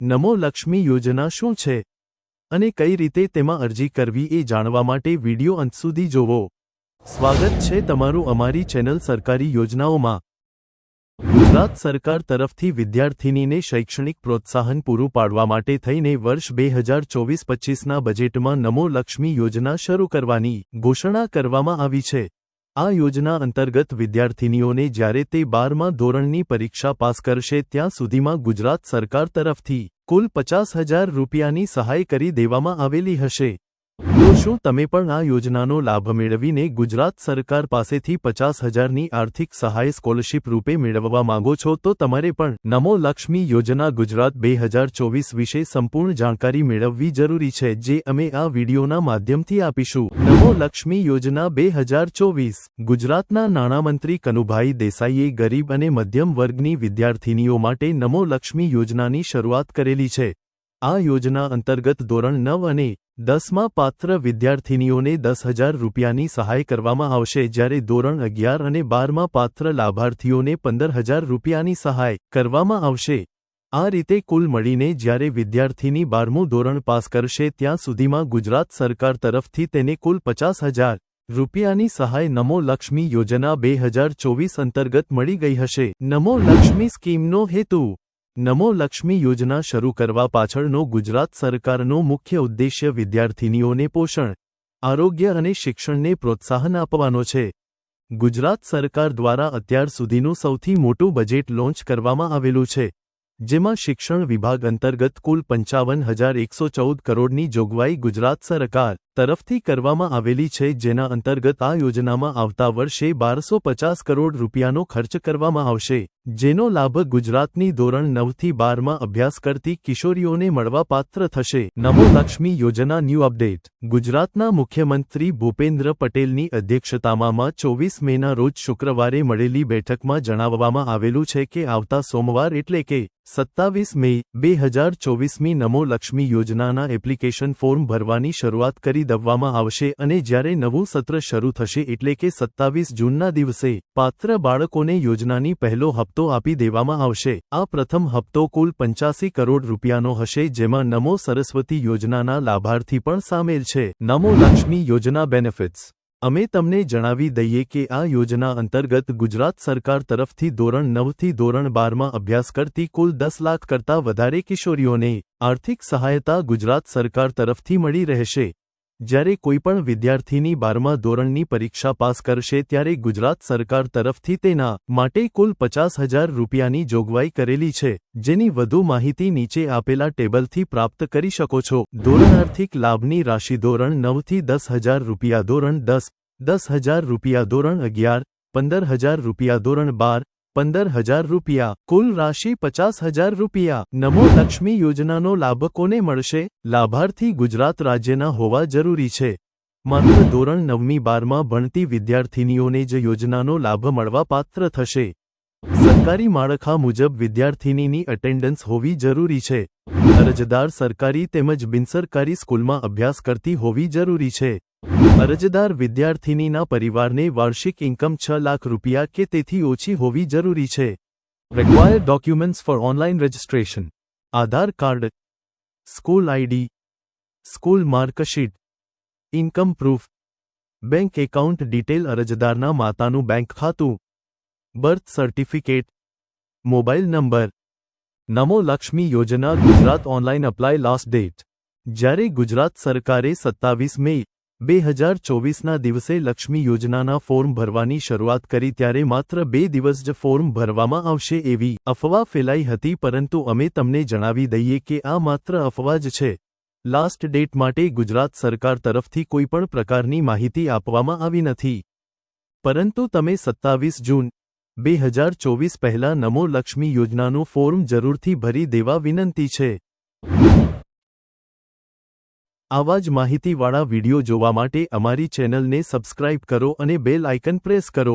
નમો લક્ષ્મી યોજના શું છે? અને કઈ રીતે તેમાં અરજી કરવી એ જાણવા માટે વિડિયો અંત સુધી જોવો. સ્વાગત છે તમારું અમારી ચેનલ સરકારી યોજનાઓમાં. ગુજરાત સરકાર તરફથી વિદ્યાર્થિનીને શૈક્ષણિક પ્રોત્સાહન પૂરું પાડવા માટે થઈને વર્ષ બે હજાર ચોવીસ પચ્ચીસના બજેટમાં નમો લક્ષ્મી યોજના શરૂ કરવાની ઘોષણા કરવામાં આવી છે. આ યોજના અંતર્ગત વિદ્યાર્થિનીઓને જ્યારે તે બારમા ધોરણની પરીક્ષા પાસ કરશે ત્યાં સુધીમાં ગુજરાત સરકાર તરફથી કુલ પચાસ હજાર રૂપિયાની સહાય કરી દેવામાં આવેલી હશે. શું તમે પણ આ યોજનાનો લાભ મેળવીને ગુજરાત સરકાર પાસેથી પચાસ હજારની આર્થિક સહાય સ્કોલરશીપ રૂપે મેળવવા માંગો છો તો તમારે પણ નમો લક્ષ્મી યોજના ગુજરાત બે હજાર ચોવીસ વિશે સંપૂર્ણ જાણકારી મેળવવી જરૂરી છે, જે અમે આ વિડીયોના માધ્યમથી આપીશું. નમો લક્ષ્મી યોજના બે હજાર ચોવીસ. ગુજરાતના નાણામંત્રી કનુભાઈ દેસાઈએ ગરીબ અને મધ્યમ વર્ગની વિદ્યાર્થિનીઓ માટે નમો લક્ષ્મી યોજનાની શરૂઆત કરેલી છે. આ યોજના અંતર્ગત ધોરણ નવ અને દસમાં પાત્ર વિદ્યાર્થિનીઓને દસ હજાર રૂપિયાની સહાય કરવામાં આવશે જ્યારે ધોરણ અગિયાર અને બારમાં પાત્ર લાભાર્થીઓને પંદર હજાર રૂપિયાની સહાય કરવામાં આવશે. આ રીતે કુલ મળીને જ્યારે વિદ્યાર્થીની બારમું ધોરણ પાસ કરશે ત્યાં સુધીમાં ગુજરાત સરકાર તરફથી તેને કુલ પચાસ હજાર રૂપિયાની સહાય નમો લક્ષ્મી યોજના બે હજાર ચોવીસ અંતર્ગત મળી ગઈ હશે. નમો લક્ષ્મી સ્કીમનો હેતુ નમો લક્ષ્મી યોજના શરૂ કરવા પાછળનો ગુજરાત સરકારનો મુખ્ય ઉદ્દેશ્ય વિદ્યાર્થિનીઓને પોષણ, આરોગ્ય અને શિક્ષણને પ્રોત્સાહન આપવાનો છે. ગુજરાત સરકાર દ્વારા અત્યાર સુધીનું સૌથી મોટું બજેટ લોન્ચ કરવામાં આવેલું છે, જેમાં શિક્ષણ વિભાગ અંતર્ગત કુલ પંચાવન હજાર એકસો ચૌદ કરોડની જોગવાઈ ગુજરાત સરકાર તરફથી કરવામાં આવેલી છે, જેના અંતર્ગત આ યોજનામાં આવતા વર્ષે બારસો પચાસ કરોડ રૂપિયાનો ખર્ચ કરવામાં આવશે, જેનો લાભ ગુજરાતની ધોરણ નવથી બારમાં અભ્યાસ કરતી કિશોરીઓને મળવાપાત્ર થશે. નમો લક્ષ્મી યોજના ન્યૂ અપડેટ. ગુજરાતના મુખ્યમંત્રી ભૂપેન્દ્ર પટેલની અધ્યક્ષતામાં ચોવીસ મેના રોજ શુક્રવારે મળેલી બેઠકમાં જણાવવામાં આવેલું છે કે, આવતા સોમવાર એટલે કે સત્તાવીસ મે બે હજાર ચોવીસમી નમો લક્ષ્મી યોજનાના એપ્લિકેશન ફોર્મ ભરવાની શરૂઆત કરી દેવામાં આવશે અને જ્યારે નવું સત્ર શરૂ થશે એટલે કે સત્તાવીસ જૂનના દિવસે, પાત્ર બાળકોને યોજનાની પહેલો હપ્તો આપી દેવામાં આવશે. આ પ્રથમ હપ્તો કુલ પંચાસી કરોડ રૂપિયાનો હશે, જેમાં નમો સરસ્વતી યોજનાના લાભાર્થી પણ સામેલ છે. નમો લક્ષ્મી યોજના બેનિફિટ્સ. અમે તમને જણાવી દઈએ કે આ યોજના અંતર્ગત ગુજરાત સરકાર તરફથી ધોરણ નવથી ધોરણ બારમાં અભ્યાસ કરતી કુલ દસ લાખ કરતાં વધારે કિશોરીઓને આર્થિક સહાયતા ગુજરાત સરકાર તરફથી મળી રહેશે. જ્યારે કોઈપણ વિદ્યાર્થીની બારમા ધોરણની પરીક્ષા પાસ કરશે ત્યારે ગુજરાત સરકાર તરફથી તેના માટે કુલ પચાસ હજાર રૂપિયાની જોગવાઈ કરેલી છે, જેની વધુ માહિતી નીચે આપેલા ટેબલથી પ્રાપ્ત કરી શકો છો. ધોરણ આર્થિક લાભની રાશિ ધોરણ નવથી દસ હજાર રૂપિયા ધોરણ દસ દસ હજાર રૂપિયા ધોરણ અગિયાર, પંદર હજાર રૂપિયા ધોરણ બાર પંદર હજાર રૂપિયા, કુલ રાશિ પચાસ હજાર રૂપિયા. નમો લક્ષ્મી યોજનાનો લાભ કોને મળશે? લાભાર્થી ગુજરાત રાજ્યના હોવા જરૂરી છે. માત્ર ધોરણ નવમી બારમાં ભણતી વિદ્યાર્થિનીઓને જ યોજનાનો લાભ મળવા પાત્ર થશે. સરકારી માળખા મુજબ વિદ્યાર્થિનીની અટેન્ડન્સ હોવી જરૂરી છે. અરજદાર સરકારી તેમજ બિનસરકારી સ્કૂલમાં અભ્યાસ કરતી હોવી જરૂરી છે. અરજદાર વિદ્યાર્થિનીના પરિવારને વાર્ષિક ઇન્કમ છ લાખ રૂપિયા કે તેથી ઓછી હોવી જરૂરી છે. Require documents for online registration Aadhaar card. School ID school marksheet income proof bank account detail અરજદારના માતાનું બેંક ખાતું. Birth certificate mobile number Namo Lakshmi યોજના Gujarat online apply last date જ્યારે ગુજરાત સરકારે સત્તાવીસ મે બે હજાર ચોવીસના દિવસે લક્ષ્મી યોજનાના ફોર્મ ભરવાની શરૂઆત કરી ત્યારે માત્ર બે દિવસ જ ફોર્મ ભરવામાં આવશે એવી અફવા ફેલાઈ હતી, પરંતુ અમે તમને જણાવી દઈએ કે આ માત્ર અફવા જ છે. લાસ્ટ ડેટ માટે ગુજરાત સરકાર તરફથી કોઈપણ પ્રકારની માહિતી આપવામાં આવી નથી. પરંતુ તમે સત્તાવીસ જૂન, બે હજાર ચોવીસ પહેલા નમો લક્ષ્મી યોજનાનું ફોર્મ જરૂરથી ભરી દેવા વિનંતી છે. આવા જ માહિતીવાળા વિડિયો જોવા માટે અમારી ચેનલને સબસ્ક્રાઇબ કરો અને બેલ આઇકન પ્રેસ કરો.